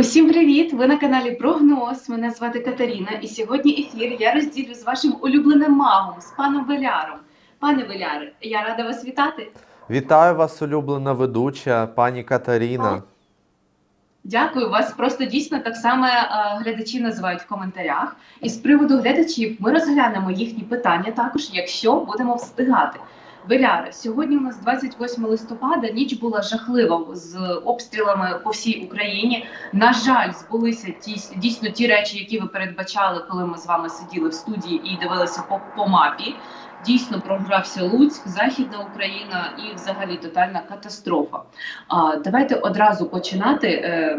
Усім привіт! Ви на каналі Прогноз. Мене звати Катерина, і сьогодні ефір я розділю з вашим улюбленим магом, з паном Веляром. Пане Веляре, я рада вас вітати. Вітаю вас, улюблена ведуча, пані Катерина. Дякую, вас просто дійсно так само е, глядачі називають в коментарях. І з приводу глядачів ми розглянемо їхні питання також, якщо будемо встигати. Веляре, сьогодні у нас 28 листопада. Ніч була жахлива з обстрілами по всій Україні. На жаль, збулися ті дійсно ті речі, які ви передбачали, коли ми з вами сиділи в студії і дивилися по, по мапі. Дійсно програвся Луцьк, Західна Україна і взагалі тотальна катастрофа. А давайте одразу починати е,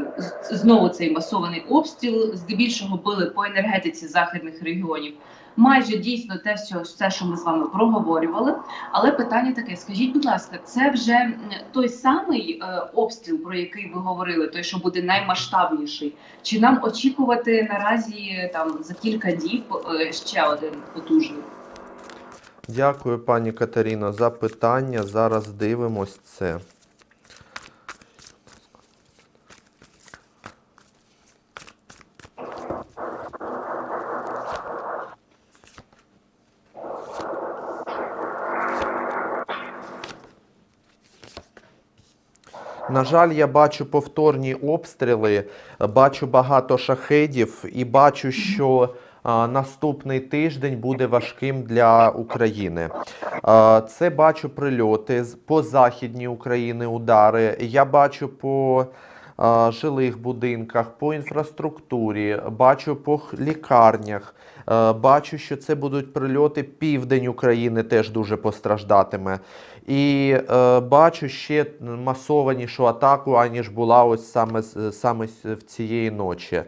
знову цей масований обстріл. Здебільшого били по енергетиці західних регіонів. Майже дійсно те, все, все, що ми з вами проговорювали. Але питання таке: скажіть, будь ласка, це вже той самий е, обстріл, про який ви говорили, той, що буде наймасштабніший? Чи нам очікувати наразі там за кілька діб е, ще один потужний? Дякую, пані Катерино, за питання. Зараз дивимось це. На жаль, я бачу повторні обстріли, бачу багато шахедів і бачу, що наступний тиждень буде важким для України. Це бачу прильоти по західній Україні удари. Я бачу по жилих будинках, по інфраструктурі, бачу по лікарнях. Е, Бачу, що це будуть прильоти. Південь України теж дуже постраждатиме. І е, бачу ще масованішу атаку, аніж була ось саме, саме в цієї ночі.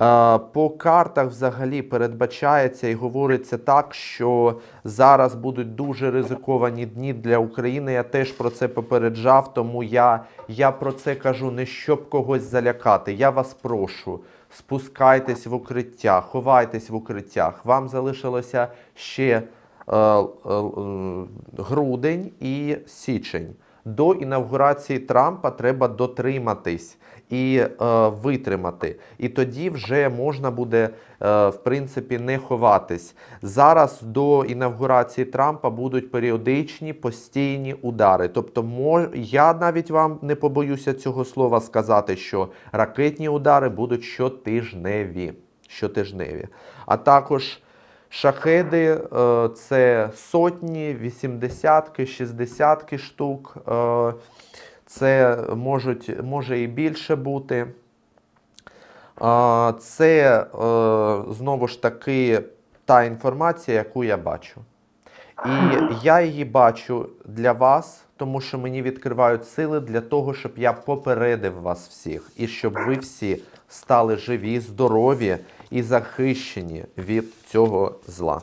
Е, По картах взагалі передбачається і говориться так, що зараз будуть дуже ризиковані дні для України. Я теж про це попереджав, тому я, я про це кажу не щоб когось залякати. Я вас прошу. Спускайтесь в укриття, ховайтесь в укриттях. Вам залишилося ще е, е, е, грудень і січень. До інавгурації Трампа треба дотриматись і е, витримати. І тоді вже можна буде, е, в принципі, не ховатись. Зараз до інавгурації Трампа будуть періодичні постійні удари. Тобто, мож, я навіть вам не побоюся цього слова сказати, що ракетні удари будуть щотижневі. щотижневі. А також Шахеди е, це сотні, вісімдесятки, шістдесятки штук. Це можуть, може і більше бути. Це е, знову ж таки та інформація, яку я бачу. І я її бачу для вас, тому що мені відкривають сили для того, щоб я попередив вас всіх, і щоб ви всі стали живі, здорові і захищені від цього зла.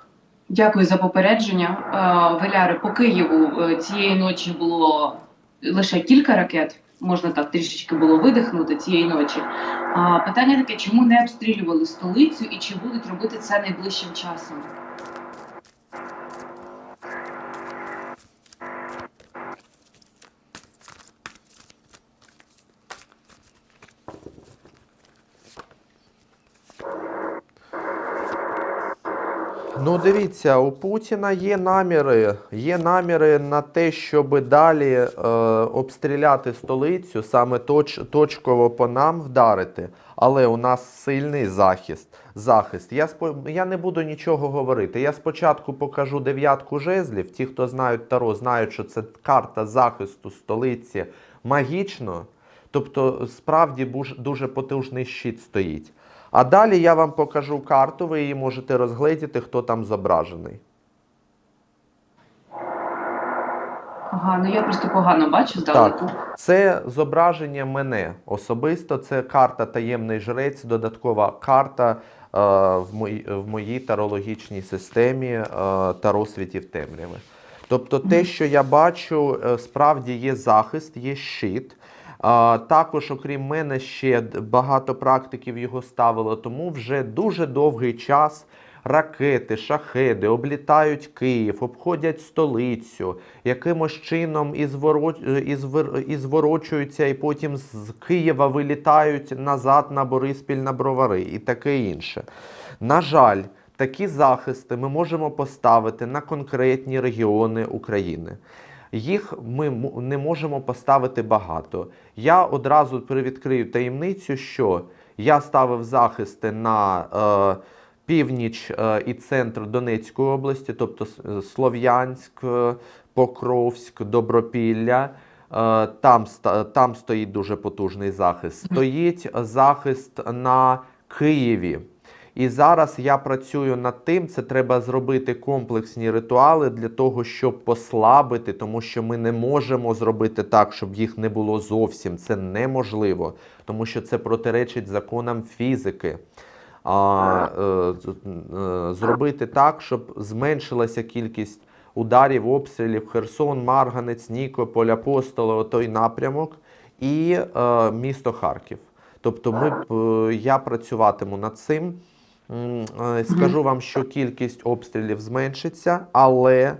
дякую за попередження. Валяри, Веляри, по Києву е, цієї ночі було лише кілька ракет. Можна так трішечки було видихнути цієї ночі. А питання таке: чому не обстрілювали столицю і чи будуть робити це найближчим часом? Ну, дивіться, у Путіна є наміри, є наміри на те, щоб далі е, обстріляти столицю, саме точ, точково по нам вдарити. Але у нас сильний захист. захист. Я, спо, я не буду нічого говорити. Я спочатку покажу дев'ятку жезлів. Ті, хто знають Таро, знають, що це карта захисту столиці магічно. Тобто, справді дуже потужний щит стоїть. А далі я вам покажу карту, ви її можете розгледіти, хто там зображений. Погано, я просто погано бачу здалеку. Це зображення мене особисто. Це карта таємний жрець, додаткова карта е, в, моїй, в моїй тарологічній системі е, Таро світів темряви. Тобто, те, що я бачу, е, справді є захист, є щит. Також, окрім мене, ще багато практиків його ставило, тому вже дуже довгий час ракети, шахеди облітають Київ, обходять столицю, якимось чином і зворочуються, і потім з Києва вилітають назад на Бориспіль на Бровари і таке інше. На жаль, такі захисти ми можемо поставити на конкретні регіони України. Їх ми не можемо поставити багато. Я одразу привідкрию таємницю, що я ставив захисти на е, північ е, і центр Донецької області, тобто Слов'янськ, е, Покровськ, Добропілля. Е, Там, там стоїть дуже потужний захист. Стоїть захист на Києві. І зараз я працюю над тим, це треба зробити комплексні ритуали для того, щоб послабити, тому що ми не можемо зробити так, щоб їх не було зовсім. Це неможливо, тому що це протиречить законам фізики. А, е, е, зробити так, щоб зменшилася кількість ударів, обстрілів Херсон, Марганець, Нікополь, Апостолово, той напрямок і е, місто Харків. Тобто, ми, е, я працюватиму над цим. Е, Скажу вам, що кількість обстрілів зменшиться, але е,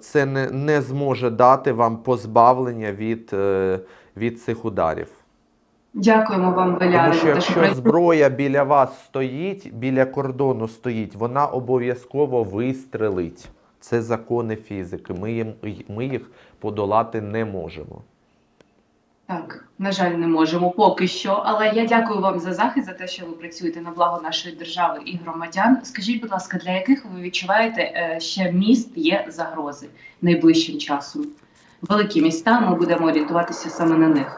це не, не зможе дати вам позбавлення від, е, від цих ударів. Дякуємо вам, Веляре, Тому що якщо зброя біля вас стоїть, біля кордону стоїть, вона обов'язково вистрелить. Це закони фізики. Ми, їм, ми їх подолати не можемо. Так, на жаль, не можемо поки що. Але я дякую вам за захист, за те, що ви працюєте на благо нашої держави і громадян. Скажіть, будь ласка, для яких ви відчуваєте е, ще міст є загрози найближчим часом? Великі міста, ми будемо орієнтуватися саме на них.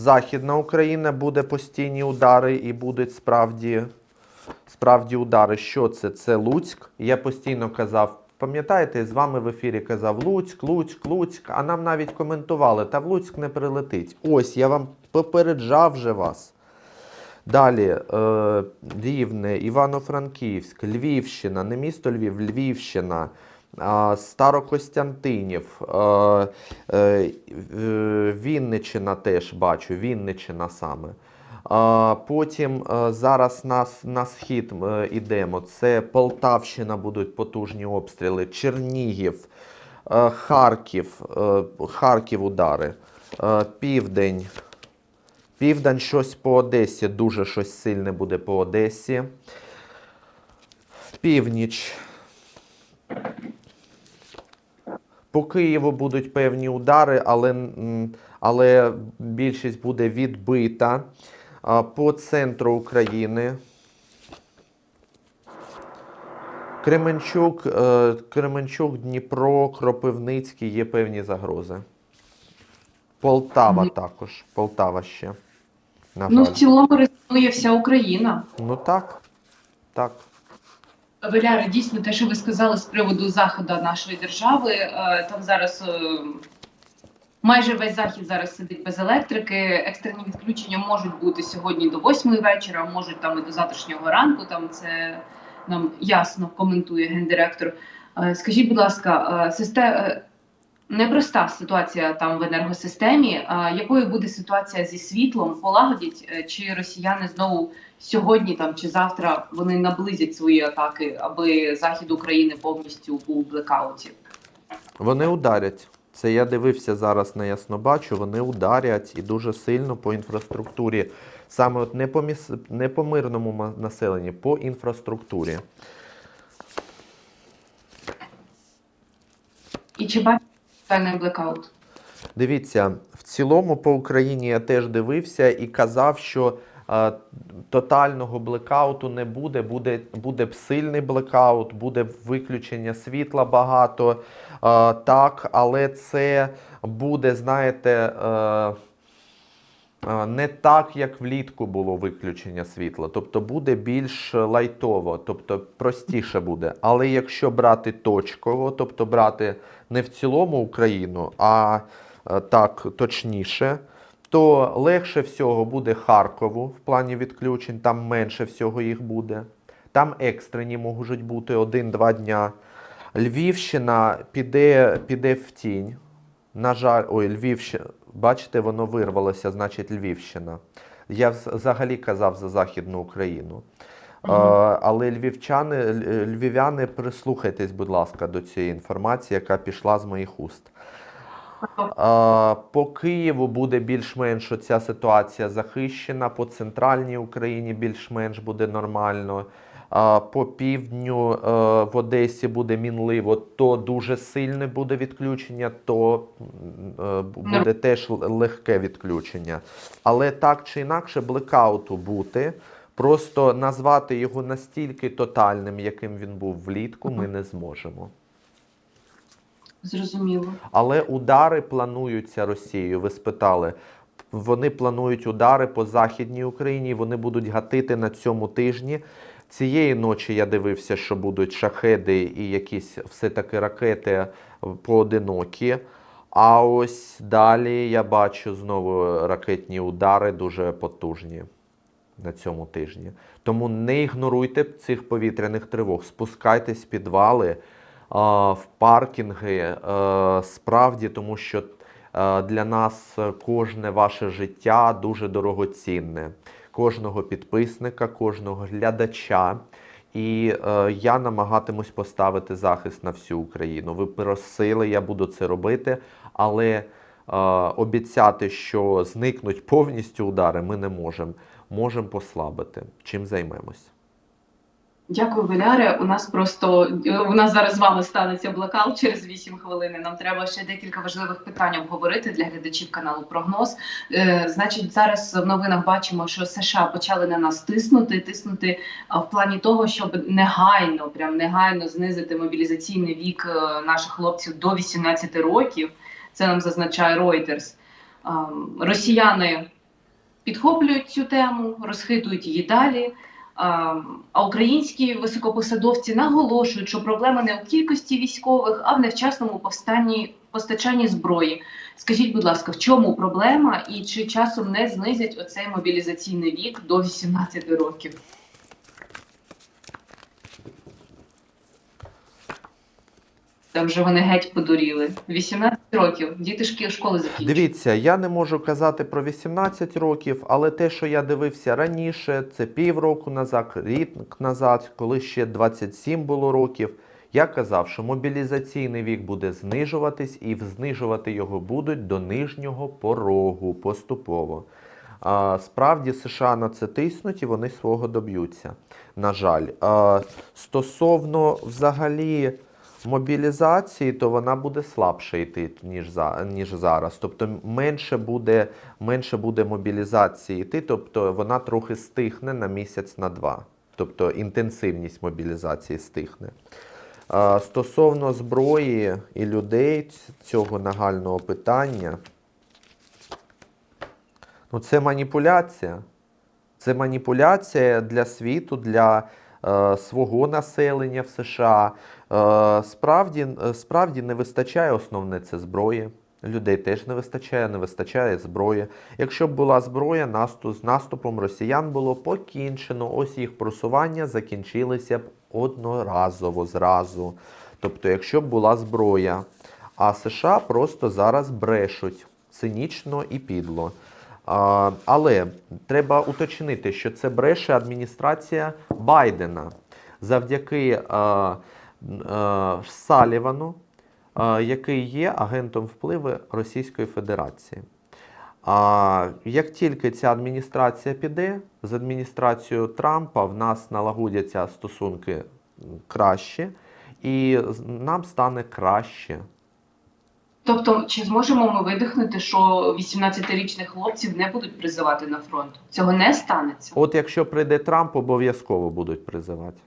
Західна Україна буде постійні удари і будуть справді, справді удари. Що це? Це Луцьк. Я постійно казав, пам'ятаєте, з вами в ефірі казав Луцьк, Луцьк, Луцьк, а нам навіть коментували, та в Луцьк не прилетить. Ось, я вам попереджав вже вас. Далі е, Рівне, Івано-Франківськ, Львівщина, не місто Львів, Львівщина, Старокостянтинів, е, е, Вінниччина теж бачу, Вінниччина саме. Потім е, зараз нас на схід ідемо. Це Полтавщина будуть потужні обстріли, Чернігів, Харків, Харків удари, Південь. Південь щось по Одесі, дуже щось сильне буде по Одесі. Північ. По Києву будуть певні удари, але, але більшість буде відбита. По центру України. Кременчук, е, Кременчук, Дніпро, Кропивницький є певні загрози. Полтава також. Полтава ще. На Ну, в цілому ризикує вся Україна. Ну так. Так. Веляре, дійсно, те, що ви сказали з приводу заходу нашої держави, е, там зараз е, майже весь захід зараз сидить без електрики. Екстрені відключення можуть бути сьогодні до восьмої вечора, можуть там і до завтрашнього ранку. Там це нам ясно коментує гендиректор. Е, Скажіть, будь ласка, е, систе... непроста ситуація там в енергосистемі. Якою буде ситуація зі світлом? Полагодять е, чи росіяни знову сьогодні там чи завтра вони наблизять свої атаки, аби захід України повністю у блекауті? Вони ударять. Це я дивився зараз на Яснобачу, вони ударять і дуже сильно по інфраструктурі. Саме от не по, міс... не по мирному населенні, по інфраструктурі. І чи бачите тотальний блекаут? Дивіться, в цілому по Україні я теж дивився і казав, що е, тотального блекауту не буде. Буде, буде сильний блекаут, буде виключення світла багато. Е, так, але це буде, знаєте. Е, не так, як влітку було виключення світла, тобто буде більш лайтово, тобто простіше буде. Але якщо брати точково, тобто брати не в цілому Україну, а е, так точніше, то легше всього буде Харкову в плані відключень, там менше всього їх буде. Там екстрені можуть бути один-два дня. Львівщина піде, піде в тінь. На жаль, ой, Львівщина. Бачите, воно вирвалося, значить, Львівщина. Я взагалі казав за Західну Україну. Е, але львівчани, львів'яни, прислухайтесь, будь ласка, до цієї інформації, яка пішла з моїх уст. По Києву буде більш-менш ця ситуація захищена, по центральній Україні більш-менш буде нормально. По півдню е, в Одесі буде мінливо, то дуже сильне буде відключення, то е, бу- буде теж легке відключення. Але так чи інакше, блекауту бути. Просто назвати його настільки тотальним, яким він був влітку, ми не зможемо. Зрозуміло. Але удари плануються Росією. Ви спитали. Вони планують удари по Західній Україні. Вони будуть гатити на цьому тижні. Цієї ночі я дивився, що будуть шахеди і якісь все-таки ракети поодинокі. А ось далі я бачу знову ракетні удари дуже потужні на цьому тижні. Тому не ігноруйте цих повітряних тривог, спускайтесь в підвали, в паркінги. е, Справді, тому що е, для нас кожне ваше життя дуже дорогоцінне. Кожного підписника, кожного глядача. І е, я намагатимусь поставити захист на всю Україну. Ви просили, я буду це робити, але е, обіцяти, що зникнуть повністю удари, ми не можемо. Можемо послабити. Чим займемось? Дякую, Валяре. У нас просто у нас зараз з вами станеться блокаут через 8 хвилин. Нам треба ще декілька важливих питань обговорити для глядачів каналу Прогноз. Е, значить, зараз в новинах бачимо, що США почали на нас тиснути, тиснути в плані того, щоб негайно, прям негайно знизити мобілізаційний вік е, наших хлопців до 18 років. Це нам зазначає Reuters. А, Росіяни підхоплюють цю тему, розхитують її далі. А, А українські високопосадовці наголошують, що проблема не у кількості військових, а в невчасному повстанні постачанні зброї. Скажіть, будь ласка, в чому проблема і чи часом не знизять оцей мобілізаційний вік до 18 років? Там вже вони геть подуріли. 18 років, діти шкіл школи закінчують. Дивіться, я не можу казати про 18 років, але те, що я дивився раніше, це півроку назад, рік назад, коли ще 27 було років. Я казав, що мобілізаційний вік буде знижуватись, і знижувати його будуть до нижнього порогу поступово. А, справді США на це тиснуть і вони свого доб'ються. На жаль, а, стосовно взагалі мобілізації, то вона буде слабше йти, ніж, за, ніж зараз. Тобто менше буде, менше буде мобілізації йти, тобто вона трохи стихне на місяць на два. Тобто інтенсивність мобілізації стихне. А, Стосовно зброї і людей цього нагального питання, ну це маніпуляція. Це маніпуляція для світу, для е, свого населення в США. Е, справді, е, справді не вистачає основне це зброї. Людей теж не вистачає, не вистачає зброї. Якщо б була зброя, наступ, з наступом росіян було покінчено. Ось їх просування закінчилися б одноразово зразу. Тобто, якщо б була зброя, а США просто зараз брешуть цинічно і підло. А, але треба уточнити, що це бреше адміністрація Байдена завдяки а, Салівану, який є агентом впливу Російської Федерації. А як тільки ця адміністрація піде, з адміністрацією Трампа в нас налагодяться стосунки краще, і нам стане краще. Тобто, чи зможемо ми видихнути, що 18-річних хлопців не будуть призивати на фронт? Цього не станеться. От якщо прийде Трамп, обов'язково будуть призивати.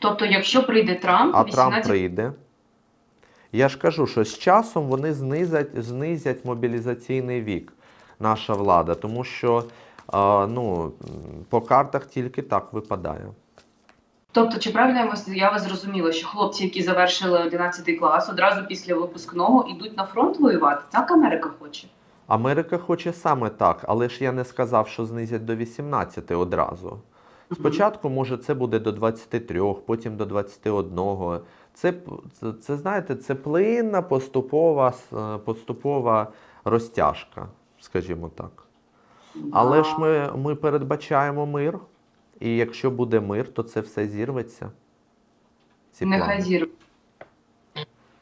Тобто, якщо прийде Трамп, А 18... Трамп прийде. Я ж кажу, що з часом вони знизять, знизять мобілізаційний вік, наша влада, тому що а, ну, по картах тільки так випадає. Тобто, чи правильно я вас зрозуміла, що хлопці, які завершили 11 клас, одразу після випускного йдуть на фронт воювати? Так Америка хоче. Америка хоче саме так, але ж я не сказав, що знизять до 18 одразу. Спочатку, може, це буде до 23, потім до 21. Це, це, це знаєте, це плинна поступова, е, поступова розтяжка, скажімо так. Але ж ми, ми передбачаємо мир, і якщо буде мир, то це все зірветься. Ці Нехай плани.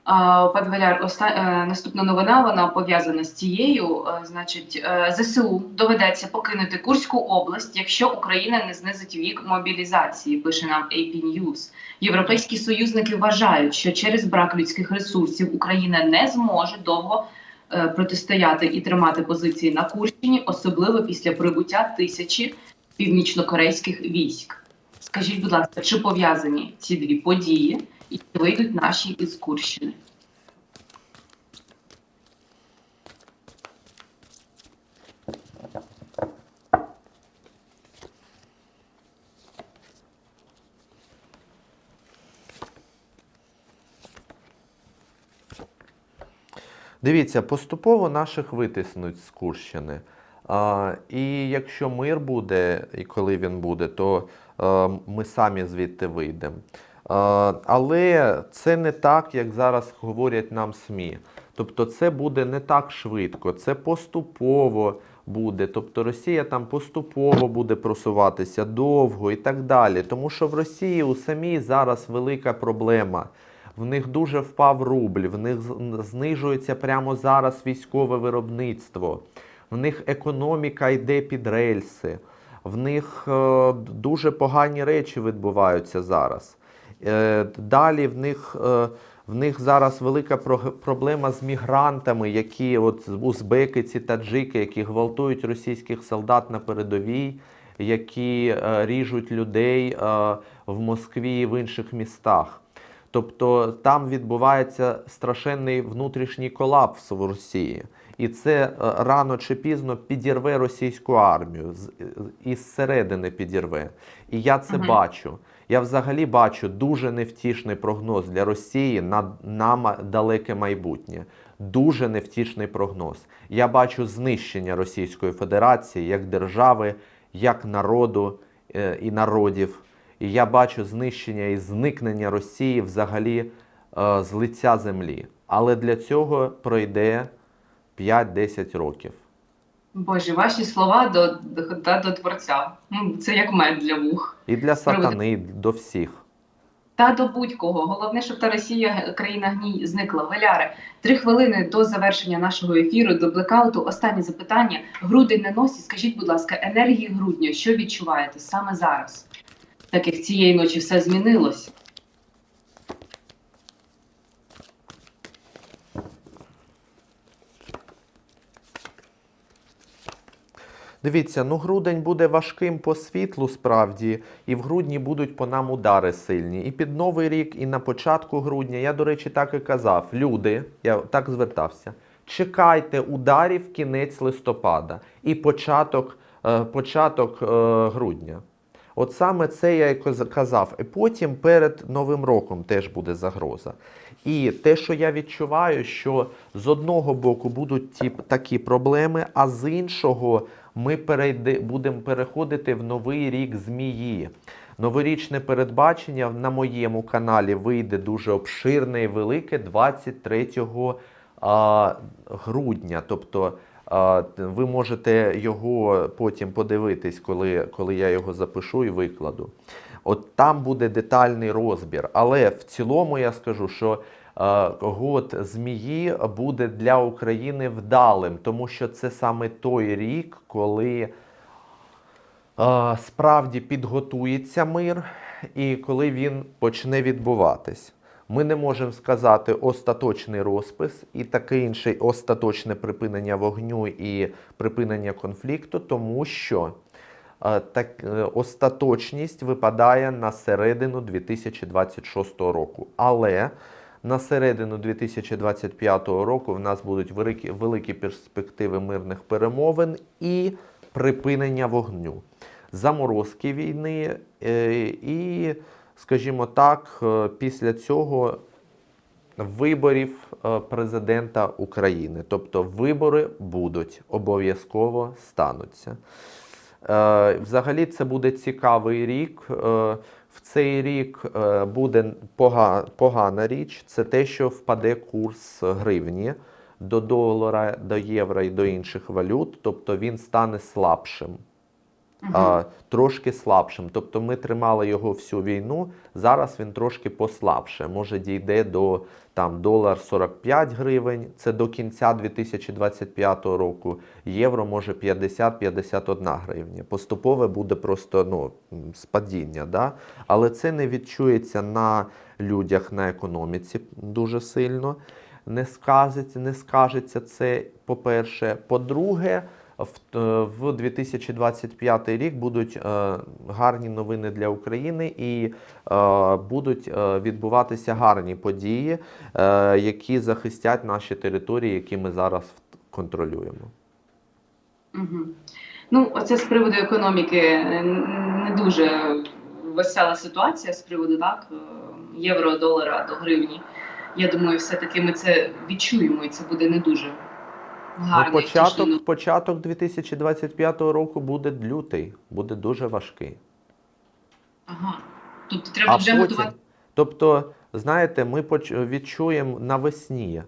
Валяр, оста... е, наступна новина вона пов'язана з цією. Е, Значить, е, ЗСУ доведеться покинути Курську область, якщо Україна не знизить вік мобілізації. Пише нам AP News. Європейські союзники вважають, що через брак людських ресурсів Україна не зможе довго протистояти і тримати позиції на Курщині, особливо після прибуття тисячі північнокорейських військ. Скажіть, будь ласка, чи пов'язані ці дві події? І вийдуть наші із Курщини. Дивіться, поступово наших витиснуть з Курщини. А, і якщо мир буде, і коли він буде, то е, ми самі звідти вийдемо. Але це не так, як зараз говорять нам СМІ. Тобто це буде не так швидко, це поступово буде. Тобто Росія там поступово буде просуватися довго і так далі. Тому що в Росії у самій зараз велика проблема. В них дуже впав рубль, в них знижується прямо зараз військове виробництво, в них економіка йде під рельси, в них е, дуже погані речі відбуваються зараз. Е, далі в них, е, в них зараз велика проблема з мігрантами, які от узбеки, ці таджики, які гвалтують російських солдат на передовій, які е, ріжуть людей в Москві і в інших містах. Тобто там відбувається страшенний внутрішній колапс в Росії. І це рано чи пізно підірве російську армію, із середини підірве. І я це Мгм. бачу. Я взагалі бачу дуже невтішний прогноз для Росії на, на далеке майбутнє. Дуже невтішний прогноз. Я бачу знищення Російської Федерації як держави, як народу е, і народів. І я бачу знищення і зникнення Росії взагалі е, з лиця землі. Але для цього пройде 5-10 років. Боже, ваші слова до, до, до творця. Ну, Це як мед для вух. І для сатани, і до всіх. Та до будь-кого. Головне, щоб та Росія, країна гній, зникла. Валяре, три хвилини до завершення нашого ефіру, до блекауту. Останнє запитання. Грудень на носі. Скажіть, будь ласка, енергії грудня, що відчуваєте саме зараз? Так як цієї ночі все змінилось. Дивіться, ну грудень буде важким по світлу справді, і в грудні будуть по нам удари сильні. І під Новий рік, і на початку грудня. Я, до речі, так і казав. Люди, я так звертався. Чекайте ударів кінець листопада і початок, е, початок е, грудня. От саме це я і казав. І потім перед Новим роком теж буде загроза. І те, що я відчуваю, що з одного боку будуть ті такі проблеми, а з іншого ми перейде, будемо переходити в новий рік змії. Новорічне передбачення на моєму каналі вийде дуже обширне і велике 23 а, грудня. Тобто а, ви можете його потім подивитись, коли, коли я його запишу і викладу. От там буде детальний розбір. Але в цілому я скажу, що год змії буде для України вдалим, тому що це саме той рік, коли е, справді підготується мир і коли він почне відбуватись. Ми не можемо сказати остаточний розпис і таке інше остаточне припинення вогню і припинення конфлікту, тому що е, так, е, остаточність випадає на середину 2026 року. Але на середину 2025 року в нас будуть великі, великі перспективи мирних перемовин і припинення вогню, заморозки війни е, і, скажімо так, е, після цього виборів е, президента України. Тобто вибори будуть обов'язково стануться. Е, Взагалі це буде цікавий рік. Е, В цей рік е, буде погана річ. Це те, що впаде курс гривні до долара, до євро і до інших валют. Тобто він стане слабшим а, трошки слабшим. Тобто ми тримали його всю війну, зараз він трошки послабше. Може дійде до там, долар 45 гривень, це до кінця 2025 року. Євро може 50-51 гривня. Поступове буде просто ну, спадіння. Да? Але це не відчується на людях, на економіці дуже сильно. Не скажеться, не скажеться це, по-перше. По-друге, в, е, в 2025 рік будуть е, гарні новини для України і е, будуть е, відбуватися гарні події, е, які захистять наші території, які ми зараз контролюємо. Ну, оце з приводу економіки е, не дуже весела ситуація з приводу так, е, євро, долара до гривні. Я думаю, все-таки ми це відчуємо, і це буде не дуже гарно. Ну, початок, початок 2025 року буде лютий, буде дуже важкий. Ага. Тобто треба А вже потім, готувати. тобто, знаєте, ми поч- відчуємо навесні, е,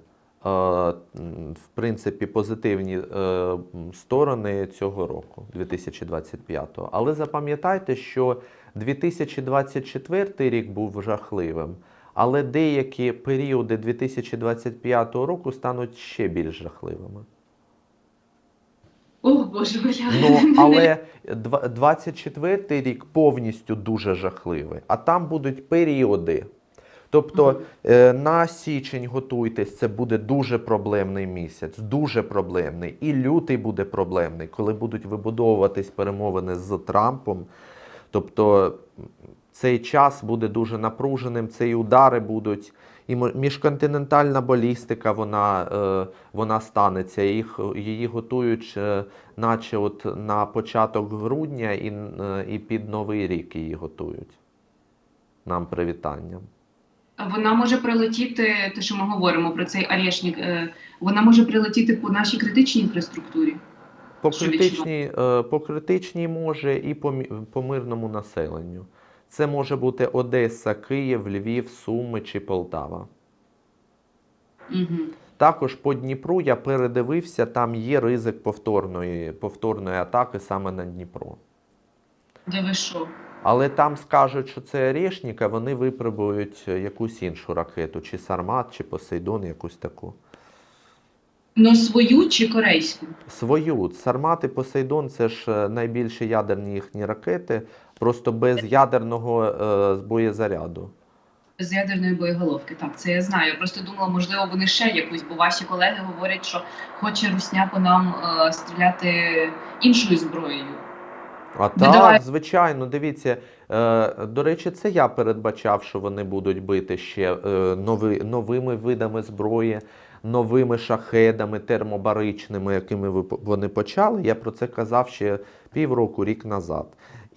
в принципі, позитивні е, сторони цього року, 2025-го. Але запам'ятайте, що 2024 рік був жахливим, але деякі періоди 2025 року стануть ще більш жахливими. О, Боже, Валя. Ну, але два- 24 рік повністю дуже жахливий, а там будуть періоди. Тобто е, на січень готуйтесь, це буде дуже проблемний місяць, дуже проблемний. І лютий буде проблемний, коли будуть вибудовуватись перемовини з Трампом. Тобто цей час буде дуже напруженим, це і удари будуть. І міжконтинентальна балістика, вона, е, вона станеться. Їх, її готують, е, наче от на початок грудня і, е, і під Новий рік її готують. Нам привітання. Вона може прилетіти, те, що ми говоримо про цей арешник, е, вона може прилетіти по нашій критичній інфраструктурі. По критичній, е, по критичній може і по, по мирному населенню. Це може бути Одеса, Київ, Львів, Суми чи Полтава. Угу. Також по Дніпру я передивився, там є ризик повторної, повторної атаки саме на Дніпро. Де ви що? Але там скажуть, що це Орешник, а вони випробують якусь іншу ракету, чи Сармат, чи Посейдон, якусь таку. Ну, свою чи корейську? Свою. Сармат і Посейдон це ж е, найбільші ядерні їхні ракети, просто без ядерного е, боєзаряду. З ядерної боєголовки. Так, це я знаю. Я просто думала, можливо, вони ще якусь, бо ваші колеги говорять, що хоче русня по нам е, стріляти іншою зброєю. А Ну, так, давай. звичайно, дивіться. Е, до речі, це я передбачав, що вони будуть бити ще е, нови, новими видами зброї, новими шахедами термобаричними, якими вони почали. Я про це казав ще півроку, рік назад.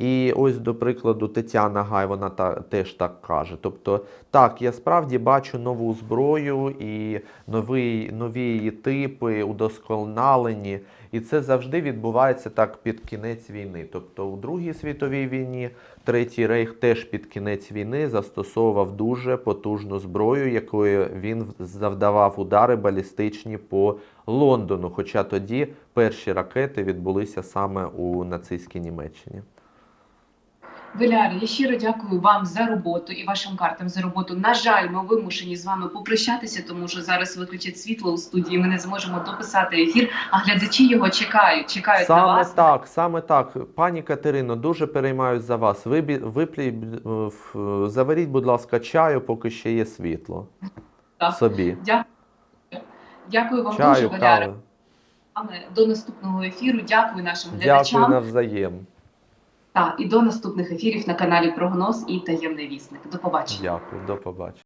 І ось, до прикладу, Тетяна Гай, вона та, теж так каже. Тобто, так, я справді бачу нову зброю і нові, нові її типи, удосконалені. І це завжди відбувається так під кінець війни. Тобто у Другій світовій війні Третій Рейх теж під кінець війни застосовував дуже потужну зброю, якою він завдавав удари балістичні по Лондону. Хоча тоді перші ракети відбулися саме у нацистській Німеччині. Веляри, я щиро дякую вам за роботу і вашим картам за роботу. На жаль, ми вимушені з вами попрощатися, тому що зараз виключать світло у студії. Ми не зможемо дописати ефір, а глядачі його чекають. Чекають на Саме вас. так, саме так. Пані Катерино, дуже переймаюсь за вас. Ви виплі, заваріть, будь ласка, чаю, поки ще є світло. Так. Собі. Дякую. Дякую вам дуже, Чаю, Валяри. кави. До наступного ефіру. Дякую нашим Дякую глядачам. навзаєм. Та і до наступних ефірів на каналі Прогноз і Таємний вісник. До побачення. Дякую, до побачення.